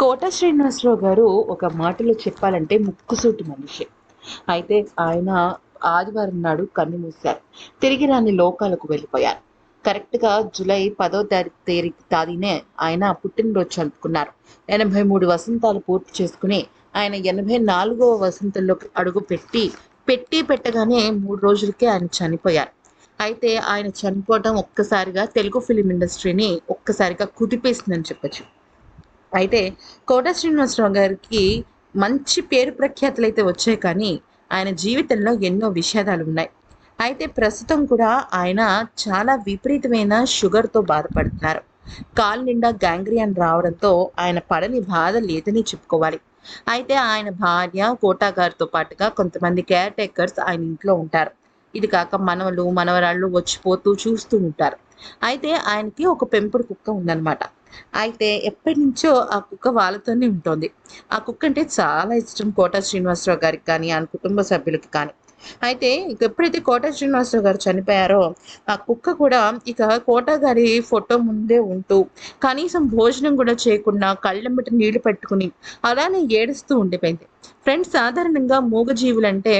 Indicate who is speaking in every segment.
Speaker 1: కోట శ్రీనివాసరావు గారు ఒక మాటలో చెప్పాలంటే ముక్కుసూటి మనిషి. అయితే ఆయన ఆదివారం నాడు కన్ను మూశారు. తిరిగి రాని లోకాలకు వెళ్ళిపోయారు. కరెక్ట్గా జూలై పదో తారీఖు తారీఖునే ఆయన పుట్టినరోజు జరుపుకున్నారు. ఎనభై మూడు వసంతాలు పూర్తి చేసుకుని ఆయన ఎనభై నాలుగవ వసంతంలోకి అడుగు పెట్టి పెట్టి పెట్టగానే మూడు రోజులకే ఆయన చనిపోయారు. అయితే ఆయన చనిపోవడం ఒక్కసారిగా తెలుగు ఫిలిం ఇండస్ట్రీని ఒక్కసారిగా కుదిపేసిందని చెప్పచ్చు. అయితే కోట శ్రీనివాసరావు గారికి మంచి పేరు ప్రఖ్యాతులు అయితే వచ్చాయి కానీ ఆయన జీవితంలో ఎన్నో విషాదాలు ఉన్నాయి. అయితే ప్రస్తుతం కూడా ఆయన చాలా విపరీతమైన షుగర్తో బాధపడుతున్నారు. కాలు నిండా గ్యాంగ్రియన్ రావడంతో ఆయన పడని బాధ లేదని చెప్పుకోవాలి. అయితే ఆయన భార్య కోటా గారితో పాటుగా కొంతమంది కేర్ టేకర్స్ ఆయన ఇంట్లో ఉంటారు. ఇది కాక మనవలు మనవరాళ్ళు వచ్చిపోతూ చూస్తూ ఉంటారు. అయితే ఆయనకి ఒక పెంపుడు కుక్క ఉందన్నమాట. అయితే ఎప్పటి నుంచో ఆ కుక్క వాళ్ళతోనే ఉంటుంది. ఆ కుక్క అంటే చాలా ఇష్టం కోట శ్రీనివాసరావు గారికి కానీ ఆయన కుటుంబ సభ్యులకి కానీ. అయితే ఇక ఎప్పుడైతే కోట శ్రీనివాసరావు గారు చనిపోయారో ఆ కుక్క కూడా ఇక కోట గారి ఫోటో ముందే ఉంటూ కనీసం భోజనం కూడా చేయకుండా కళ్ళెంబటి నీళ్ళు పెట్టుకుని అలానే ఏడుస్తూ ఉండిపోయింది. ఫ్రెండ్స్ సాధారణంగా మూగజీవులంటే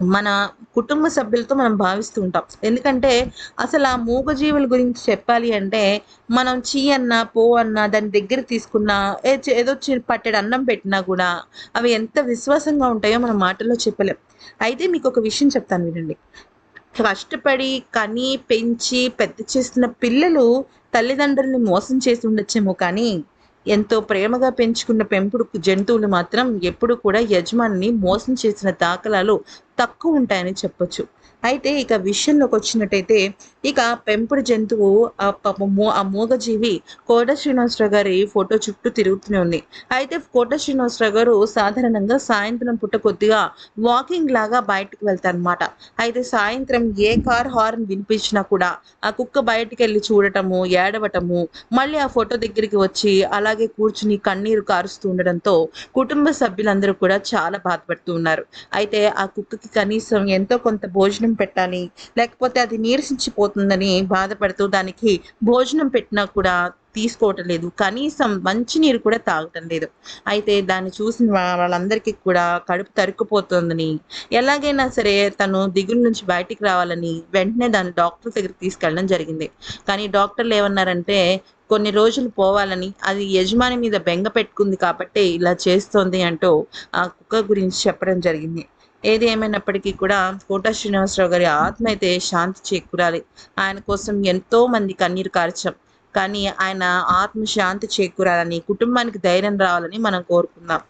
Speaker 1: మన కుటుంబ సభ్యులతో మనం భావిస్తూ ఉంటాం ఎందుకంటే అసలు ఆ మూగజీవుల గురించి చెప్పాలి అంటే మనం చీ అన్నా పో అన్నా దాని దగ్గర తీసుకున్నా ఏదో పట్టెడు అన్నం పెట్టినా కూడా అవి ఎంత విశ్వాసంగా ఉంటాయో మన మాటల్లో చెప్పలేం. అయితే మీకు ఒక విషయం చెప్తాను వినండి. కష్టపడి కని పెంచి పెద్ద చేస్తున్న పిల్లలు తల్లిదండ్రుల్ని మోసం చేసి ఉండొచ్చేమో కానీ ఎంతో ప్రేమగా పెంచుకున్న పెంపుడు జంతువులు మాత్రం ఎప్పుడు కూడా యజమానిని మోసం చేసిన దాఖలాలు తక్కువ ఉంటాయని చెప్పొచ్చు. అయితే ఇక విషయంలోకి వచ్చినట్టయితే ఇక పెంపుడు జంతువు ఆ ఆ మూగజీవి కోట శ్రీనివాసరావు గారి ఫోటో చుట్టూ తిరుగుతూనే ఉంది. అయితే కోట శ్రీనివాసరావు గారు సాధారణంగా సాయంత్రం పుట్ట కొద్దిగా వాకింగ్ లాగా బయటకు వెళ్తారనమాట అయితే సాయంత్రం ఏ కార్ హార్న్ వినిపించినా కూడా ఆ కుక్క బయటికి వెళ్ళి చూడటము ఏడవటము మళ్ళీ ఆ ఫోటో దగ్గరికి వచ్చి అలాగే కూర్చుని కన్నీరు కారుస్తూ ఉండడంతో కుటుంబ సభ్యులందరూ కూడా చాలా బాధపడుతూ ఉన్నారు. అయితే ఆ కుక్కకి కనీసం ఎంతో కొంత భోజనం పెట్టాలి లేకపోతే అది నీరసించిపోతుందని బాధపడుతూ దానికి భోజనం పెట్టినా కూడా తీసుకోవటం లేదు. కనీసం మంచినీరు కూడా తాగటం లేదు. అయితే దాన్ని చూసిన వాళ్ళందరికీ కూడా కడుపు తరుక్కుపోతుందని ఎలాగైనా సరే తను దిగులు నుంచి బయటికి రావాలని వెంటనే దాన్ని డాక్టర్ దగ్గరికి తీసుకెళ్ళడం జరిగింది. కానీ డాక్టర్లు ఏమన్నారంటే కొన్ని రోజులు పోవాలని అది యజమాని మీద బెంగ పెట్టుకుంది కాబట్టి ఇలా చేస్తోంది అంటూ ఆ కుక్క గురించి చెప్పడం జరిగింది. ఏది ఏమైనప్పటికీ కూడా కోట శ్రీనివాసరావు గారి ఆత్మ అయితే శాంతి చేకూరాలి. ఆయన కోసం ఎంతో మంది కన్నీరు కార్చం. కానీ ఆయన ఆత్మ శాంతి చేకూరాలని కుటుంబానికి ధైర్యం రావాలని మనం కోరుకుందాం.